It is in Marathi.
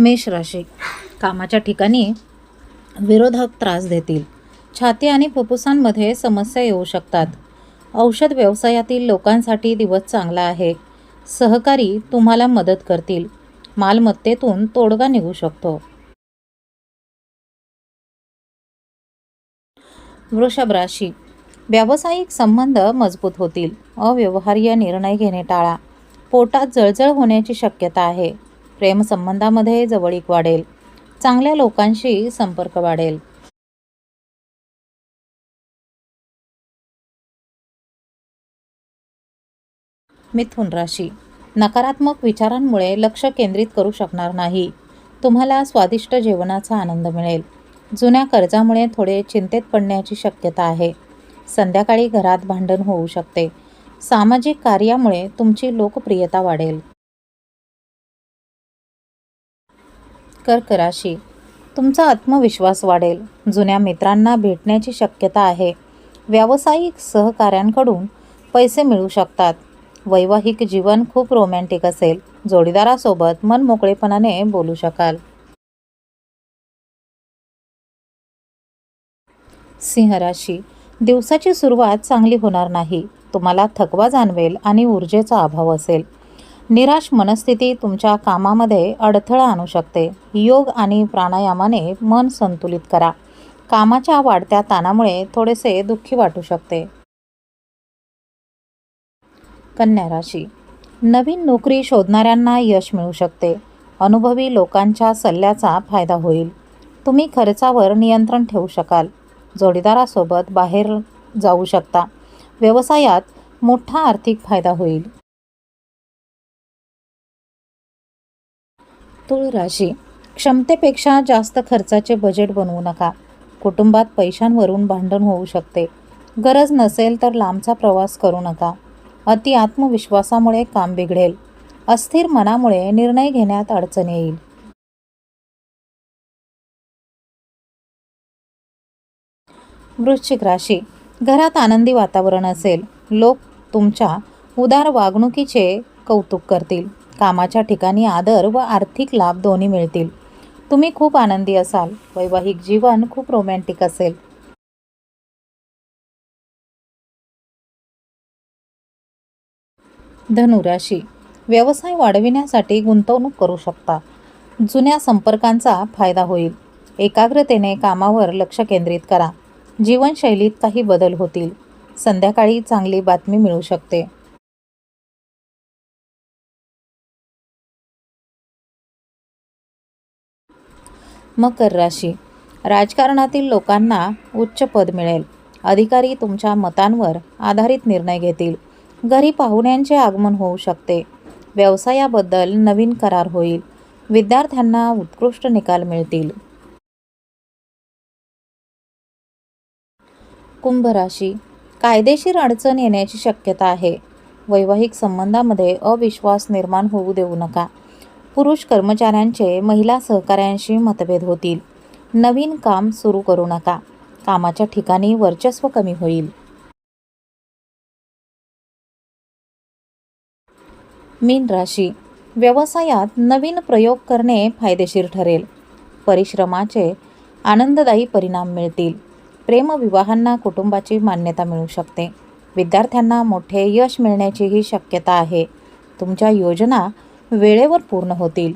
मेष राशी कामाच्या ठिकाणी विरोधक त्रास देतील. छाती आणि फुफ्फुसांमध्ये समस्या येऊ शकतात. औषध व्यवसायातील लोकांसाठी दिवस चांगला आहे. सहकारी तुम्हाला मदत करतील. मालमत्तेतून तोडगा निघू शकतो. वृषभ राशी व्यावसायिक संबंध मजबूत होतील. अव्यवहार्य निर्णय घेणे टाळा. पोटात जळजळ होण्याची शक्यता आहे. प्रेमसंबंधामध्ये जवळीक वाढेल. चांगल्या लोकांशी संपर्क वाढेल. मिथुन राशी. नकारात्मक विचारांमुळे लक्ष केंद्रित करू शकणार नाही. तुम्हाला स्वादिष्ट जेवणाचा आनंद मिळेल. जुन्या कर्जामुळे थोडे चिंतेत पडण्याची शक्यता आहे. संध्याकाळी घरात भांडण होऊ शकते. सामाजिक कार्यामुळे तुमची लोकप्रियता वाढेल. कर्कराशी तुमचा आत्मविश्वास वाढेल. जुन्या मित्रांना भेटण्याची शक्यता आहे. व्यावसायिक सहकाऱ्यांकडून पैसे मिळू शकतात. वैवाहिक जीवन खूप रोमॅन्टिक असेल. जोडीदारासोबत मन मोकळेपणाने बोलू शकाल. सिंह राशी. दिवसाची सुरुवात चांगली होणार नाही. तुम्हाला थकवा जाणवेल आणि ऊर्जेचा अभाव असेल. निराश मनस्थिती तुमच्या कामामध्ये अडथळा आणू शकते. योग आणि प्राणायामाने मन संतुलित करा. कामाच्या वाढत्या ताणामुळे थोडेसे दुःखी वाटू शकते. कन्या राशी. नवीन नोकरी शोधणाऱ्यांना यश मिळू शकते. अनुभवी लोकांच्या सल्ल्याचा फायदा होईल. तुम्ही खर्चावर नियंत्रण ठेवू शकाल. जोडीदारासोबत बाहेर जाऊ शकता. व्यवसायात मोठा आर्थिक फायदा होईल. तुळ राशी क्षमतेपेक्षा जास्त खर्चाचे बजेट बनवू नका. कुटुंबात पैशांवरून भांडण होऊ शकते. गरज नसेल तर लांबचा प्रवास करू नका. अति आत्मविश्वासामुळे काम बिघडेल. अस्थिर मनामुळे निर्णय घेण्यात अडचण येईल. वृश्चिक राशी घरात आनंदी वातावरण असेल. लोक तुमच्या उदार वागणुकीचे कौतुक करतील. कामाच्या ठिकाणी आदर व आर्थिक लाभ दोन्ही मिळतील. तुम्ही खूप आनंदी असाल. वैवाहिक जीवन खूप रोमॅन्टिक असेल. धनुराशी. व्यवसाय वाढविण्यासाठी गुंतवणूक करू शकता. जुन्या संपर्कांचा फायदा होईल. एकाग्रतेने कामावर लक्ष केंद्रित करा. जीवनशैलीत काही बदल होतील. संध्याकाळी चांगली बातमी मिळू शकते. मकर राशी. राजकारणातील लोकांना उच्च पद मिळेल. अधिकारी तुमच्या मतांवर आधारित निर्णय घेतील. घरी पाहुण्यांचे आगमन होऊ शकते. व्यवसायाबद्दल नवीन करार होईल. विद्यार्थ्यांना उत्कृष्ट निकाल मिळतील. कुंभ राशी. कायदेशीर अडचण येण्याची शक्यता आहे. वैवाहिक संबंधामध्ये अविश्वास निर्माण होऊ देऊ नका. पुरुष कर्मचाऱ्यांचे महिला सहकाऱ्यांशी मतभेद होतील. नवीन काम सुरू करू नका. कामाच्या ठिकाणी वर्चस्व कमी होईल. मीन राशी. व्यवसायात नवीन प्रयोग करणे फायदेशीर ठरेल. परिश्रमाचे आनंददायी परिणाम मिळतील. प्रेमविवाहांना कुटुंबाची मान्यता मिळू शकते. विद्यार्थ्यांना मोठे यश मिळण्याचीही शक्यता आहे. तुमच्या योजना वेळेवर पूर्ण होतील.